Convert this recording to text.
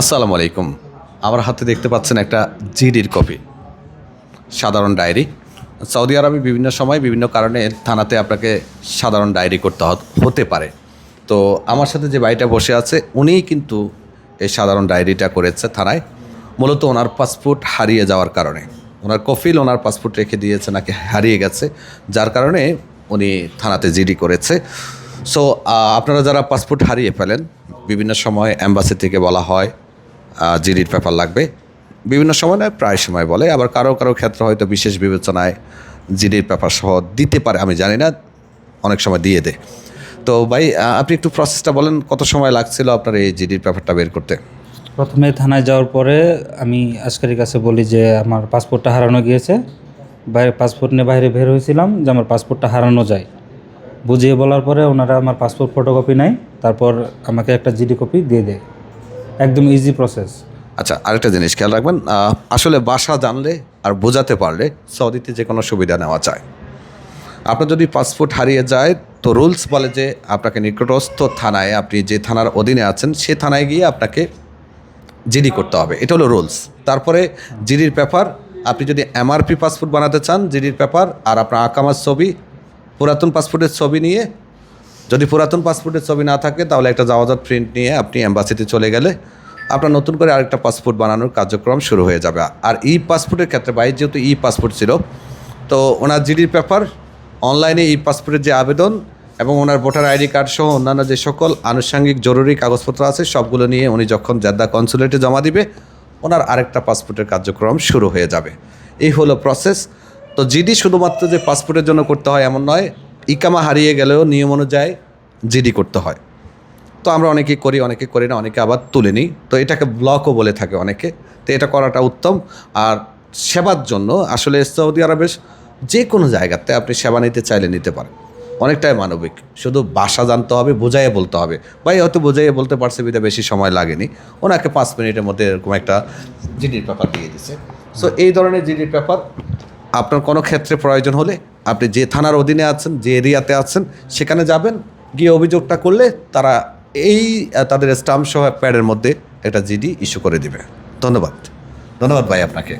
আসসালামু আলাইকুম। আমার হাতে দেখতে পাচ্ছেন একটা জিডির কপি। সাধারণ ডায়েরি। সৌদি আরবে বিভিন্ন সময় বিভিন্ন কারণে থানাতে আপনাকে সাধারণ ডায়েরি করতে হতে পারে। তো আমার সাথে যে ভাইটা বসে আছে, উনিই কিন্তু এই সাধারণ ডায়েরিটা করেছে থানায়। মূলত ওনার পাসপোর্ট হারিয়ে যাওয়ার কারণে। ওনার কফিল ওনার পাসপোর্ট রেখে দিয়েছে, নাকি হারিয়ে গেছে। যার কারণে উনি থানাতে জিডি করেছে। সো আপনারা যারা পাসপোর্ট হারিয়ে ফেলেন, বিভিন্ন সময় অ্যাম্বাসি থেকে বলা হয় জিডির পেপার লাগবে। বিভিন্ন সময় নয়, প্রায় সময় বলে। আবার কারও কারও ক্ষেত্রে হয়তো বিশেষ বিবেচনায় জিডির পেপার সহ দিতে পারে, আমি জানি না, অনেক সময় দিয়ে দেয়। তো ভাই আপনি একটু প্রসেসটা বলেন, কত সময় লাগছিল আপনার এই জিডির পেপারটা বের করতে? প্রথমে থানায় যাওয়ার পরে আমি আজকারির কাছে বলি যে আমার পাসপোর্টটা হারানো গিয়েছে। বাইরে পাসপোর্ট নিয়ে বাইরে বের হয়েছিলাম যে আমার পাসপোর্টটা হারানো যায়। বুঝিয়ে বলার পরে ওনারা আমার পাসপোর্ট ফটোকপি নেয়, তারপর আমাকে একটা জিডি কপি দিয়ে দেয়। একদম ইজি প্রসেস আচ্ছা আরেকটা জিনিস খেয়াল রাখবেন আসলে বাসা জানলে আর বোঝাতে পারলে সৌদিতে যে কোনো সুবিধা নেওয়া যায়। আপনার যদি পাসপোর্ট হারিয়ে যায়, তো রুলস বলে যে আপনাকে নিকটস্থ থানায়, আপনি যে থানার অধীনে আছেন, সে থানায় গিয়ে আপনাকে জিডি করতে হবে। এটা হলো রুলস তারপরে জিডির পেপার, আপনি যদি এমআরপি পাসপোর্ট বানাতে চান, জিডির পেপার, আর আপনার আকামার ছবি, পুরাতন পাসপোর্টের ছবি নিয়ে যদি পুরাতন পাসপোর্টের ছবি না থাকে, তাহলে একটা জাওয়াজাত প্রিন্ট নিয়ে আপনি অ্যাম্বাসিতে চলে গেলে আপনার নতুন করে আরেকটা পাসপোর্ট বানানোর কার্যক্রম শুরু হয়ে যাবে। আর ই পাসপোর্টের ক্ষেত্রে বাইরে যেহেতু ই পাসপোর্ট ছিল, তো ওনার জিডির পেপার, অনলাইনে ই পাসপোর্টের যে আবেদন এবং ওনার ভোটার আইডি কার্ড সহ অন্যান্য যে সকল আনুষঙ্গিক জরুরি কাগজপত্র আছে, সবগুলো নিয়ে উনি যখন জেদ্দা কনসুলেটে জমা দিবে, ওনার আরেকটা পাসপোর্টের কার্যক্রম শুরু হয়ে যাবে। এই হলো প্রসেস তো জিডি শুধুমাত্র যে পাসপোর্টের জন্য করতে হয় এমন নয় ইকামা হারিয়ে গেলেও নিয়ম অনুযায়ী জিডি করতে হয়। তো আমরা অনেকেই করি, অনেকে করি না, অনেকে আবার তুলে নিই। তো এটাকে ব্লকও বলে থাকে অনেকে। তো এটা করাটা উত্তম। আর সেবার জন্য আসলে সৌদি আরবের যে কোনো জায়গাতে আপনি সেবা নিতে চাইলে নিতে পারেন। অনেকটাই মানবিক। শুধু বাসা জানতে হবে, বোঝাইয়ে বলতে হবে। ভাই, হয়তো বোঝাইয়ে বলতে পারছে বিধা বেশি সময় লাগেনি। ওনাকে পাঁচ মিনিটের মধ্যে এরকম একটা জিডির পেপার দিয়ে দিছে। সো এই ধরনের জিডির পেপার আপনার কোনো ক্ষেত্রে প্রয়োজন হলে আপনি যে থানার অধীনে আছেন, যে এরিয়াতে আছেন, সেখানে যাবেন, গিয়ে অভিযোগটা করলে তারা এই তাদের স্টাম্প সহ প্যাডের মধ্যে একটা জিডি ইস্যু করে দিবে। ধন্যবাদ। ধন্যবাদ ভাই আপনাকে।